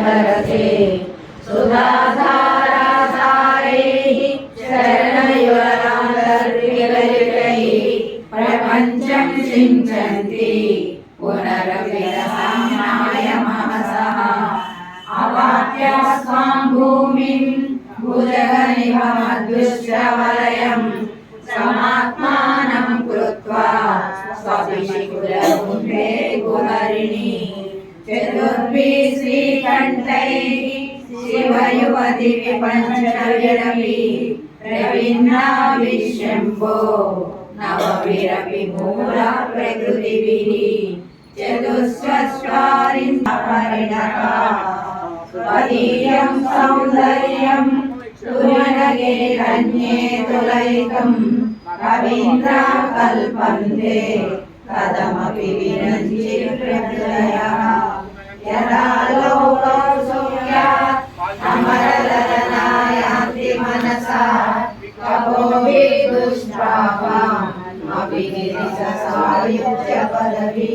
धरते सुधाधारासारैः शरणयुरान्तर्विललितैः प्रपञ्चं सिञ्चन्ति पुनरपि रसाम्नाय महसः अवाप्यास्त्वां भूमिं भुजगनिभमदृश्यवलयम् समात्मानं कृत्वा स्वपिशिकुलकुम्भे कुहरिणी चतुर्भिः श्रीकण्ठैः शिवयुवति विपञ्चविरपि रवीन्द्राभिशम्भो नवभिरपि मूला प्रकृतिभिः चतुष्वस्वारिणः स्वदीयं सौन्दर्यं तुयनगे कन्ये तुलयितं रवीन्द्रा कल्पन्ते कथमपि विरञ्चिप्रकृतयः यदा मनसा तपोभिः दुष्प्रापाम् अपि गिरिशसायुज्य पदवी